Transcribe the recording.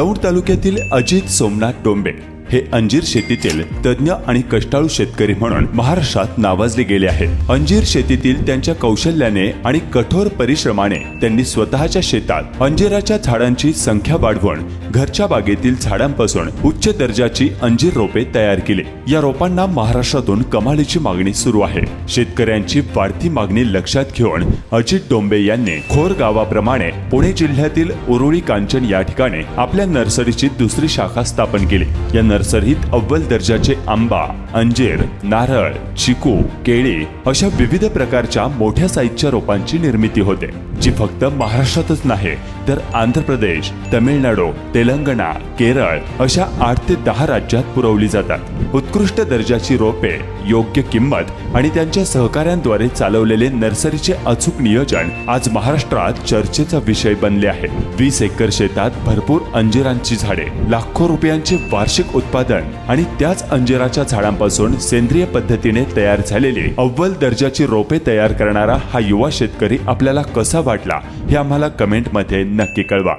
दौंड तालुक्यातील अजित सोमनाथ टोंबे हे अंजीर शेतीतील तज्ज्ञ आणि कष्टाळू शेतकरी म्हणून महाराष्ट्रात नावाजले गेले आहेत अंजीर शेतीतील त्यांच्या कौशल्याने आणि कठोर परिश्रमाने त्यांनी स्वतःच्या शेतात अंजिराच्या झाडांची संख्या वाढवून घरच्या बागेतील झाडांपासून उच्च दर्जाची अंजीर रोपे तयार केली. या रोपांना महाराष्ट्रातून कमालीची मागणी सुरू आहे. शेतकऱ्यांची वाढती मागणी लक्षात घेऊन अजित डोंबे यांनी खोर गावाप्रमाणे पुणे जिल्ह्यातील उरुळी कांचन या ठिकाणी आपल्या नर्सरीची दुसरी शाखा स्थापन केली. या नर्सरीत अव्वल दर्जाचे आंबा अंजीर नारळ चिकू केळी अशा विविध प्रकारच्या मोठ्या साईजच्या रोपांची निर्मिती होते जी फक्त महाराष्ट्रातच नाही तर आंध्र प्रदेश तमिळनाडू तेलंगणा केरळ अशा आठ ते दहा राज्यात पुरवली जातात. उत्कृष्ट दर्जाची रोपे योग्य किंमत आणि त्यांच्या सहकाऱ्यांद्वारे चालवलेले नर्सरीचे अचूक नियोजन आज महाराष्ट्रात चर्चेचा विषय बनले आहे. वीस एकर शेतात भरपूर अंजिरांची झाडे लाखो रुपयांचे वार्षिक उत्पादन आणि त्याच अंजिराच्या झाडांपासून सेंद्रिय पद्धतीने तयार झालेले अव्वल दर्जाची रोपे तयार करणारा हा युवा शेतकरी आपल्याला कसा वाटला हे आम्हाला कमेंटमध्ये नक्की कळवा.